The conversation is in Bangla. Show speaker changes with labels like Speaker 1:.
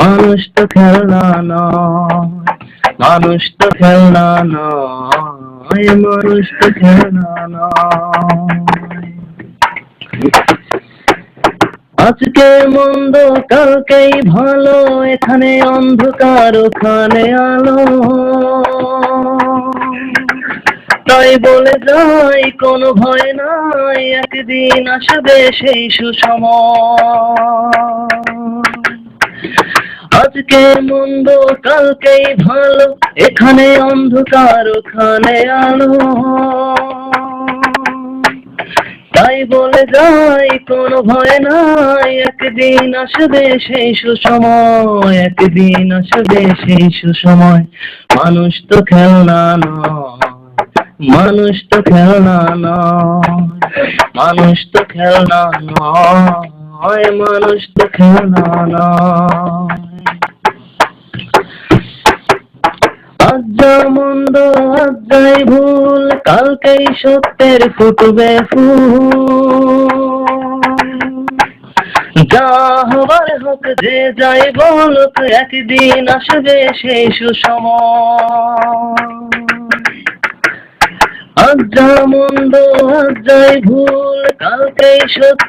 Speaker 1: মানুষ তো খেলনা নয়, মানুষ তো খেলনা নয়, মানুষ তো খেলনা নয়। আজকে মন্দ, কালকেই ভালো, এখানে অন্ধকার, ওখানে আলো। তাই বলে যাই, কোনো ভয় নাই, একদিন আসবে সেই সুসময়। আজকে মন্দ, কালকেই ভালো। এখানে অন্ধকার, ওখানে আলো। তাই বলে যাই, কোনো ভয় নাই। একদিন আসবে সেই সুসময়, একদিন আসবে সেই সুসময়। মানুষ তো খেলনা নয়, মানুষ তো খেলনা নয়, মানুষ তো খেলনা নয়, মানুষ তো খেলনা নয়। আজ যা মন্দ আজ ভুল, কালকেই সত্যের ফুটবে ফুল। যা হোক, যে যাই বলুক, একদিন আসবে সেই সুসময়। আজ মন্দ আজ ভুল, কালকেই সত্য